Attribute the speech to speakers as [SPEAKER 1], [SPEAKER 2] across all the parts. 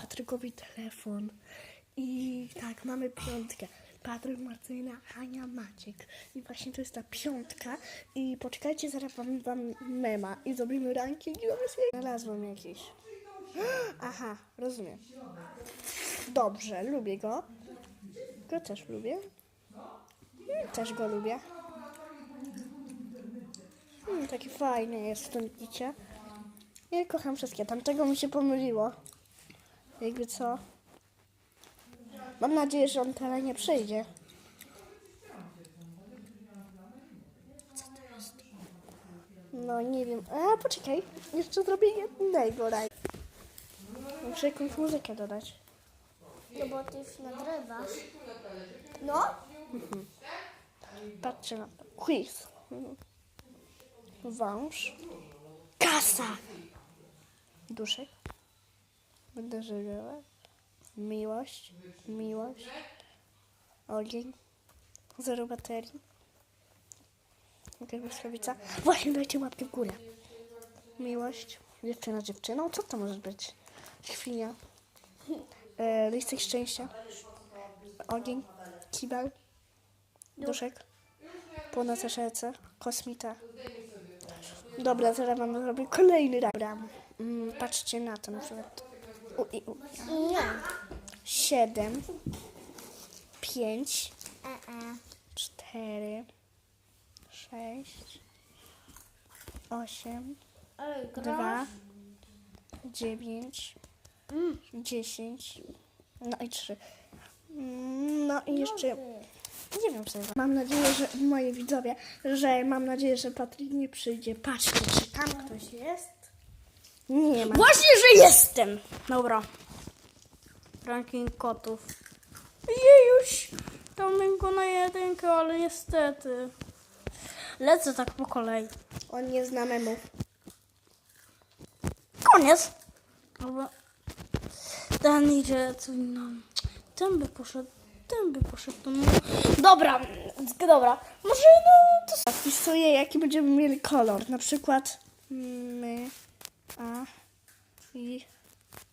[SPEAKER 1] Patrykowi telefon. I tak, mamy piątkę. Patryk, Martyna, Hania, Maciek. I właśnie to jest ta piątka. I poczekajcie, zaraz wam, wam mema. I zrobimy ranking i mamy sobie... Znalazłam jakiś. Aha, rozumiem. Dobrze, lubię go. Go też lubię. Też go lubię. Hmm, taki fajny jest w tym kicie. Ja kocham wszystkie. Tamtego mi się pomyliło. Jakby co? Mam nadzieję, że on teraz nie przyjdzie. Co to jest? No nie wiem. A poczekaj. Jeszcze zrobię jednego raj. Muszę jakąś muzykę dodać.
[SPEAKER 2] No bo ty już nagrywasz. No?
[SPEAKER 1] Patrzcie na to. Quiz. Mhm. Wąż. Kasa. Duszek. Będę żywiała. Miłość. Miłość. Ogień. Zero baterii. Błyskawica. Właśnie dajcie łapkę w górę. Miłość. Dziewczyna dziewczyną. Co to może być? Świnia. E, listek szczęścia. Ogień. Kibel. Duszek. Północ rzece. Kosmita. Dobra, zaraz wam zrobię kolejny ram. Mm, patrzcie na to na przykład. Siedem. Pięć. Cztery. Sześć. Osiem. Dwa. Dziewięć. Dziesięć. No i trzy. No i jeszcze... Nie wiem co. Mam nadzieję, że moi widzowie, że mam nadzieję, że Patryk nie przyjdzie. Patrzcie, czy tam ktoś jest? Nie ma.
[SPEAKER 3] Właśnie, że jestem! Dobra. Ranking kotów. Jejuś! Tam go na jedynkę, ale niestety. Lecę tak po kolei.
[SPEAKER 1] On nie zna memów.
[SPEAKER 3] Koniec! Dobra. Ten idzie co innego. Ten by poszedł, ten by poszedł. No. Dobra, dobra. Może no to
[SPEAKER 1] Wpisuję, jaki będziemy mieli kolor. Na przykład my, i,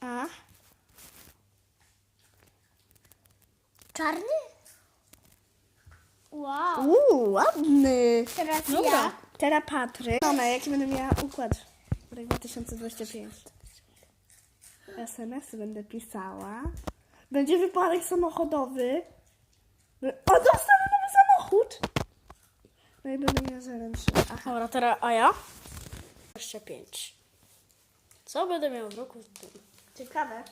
[SPEAKER 1] a.
[SPEAKER 2] Czarny? Wow.
[SPEAKER 1] Uuu, ładny.
[SPEAKER 2] Teraz
[SPEAKER 1] Dobra.
[SPEAKER 2] ja.
[SPEAKER 1] Teraz Patryk. Ona, jaki będę miała układ? Rok 2025. SMS -y będę pisała. Będzie wypadek samochodowy. O, dostanę nowy samochód. No i będę miała 03. Aha.
[SPEAKER 3] Dobra, teraz a ja? 25. Co będę miał w roku?
[SPEAKER 1] Ciekawe.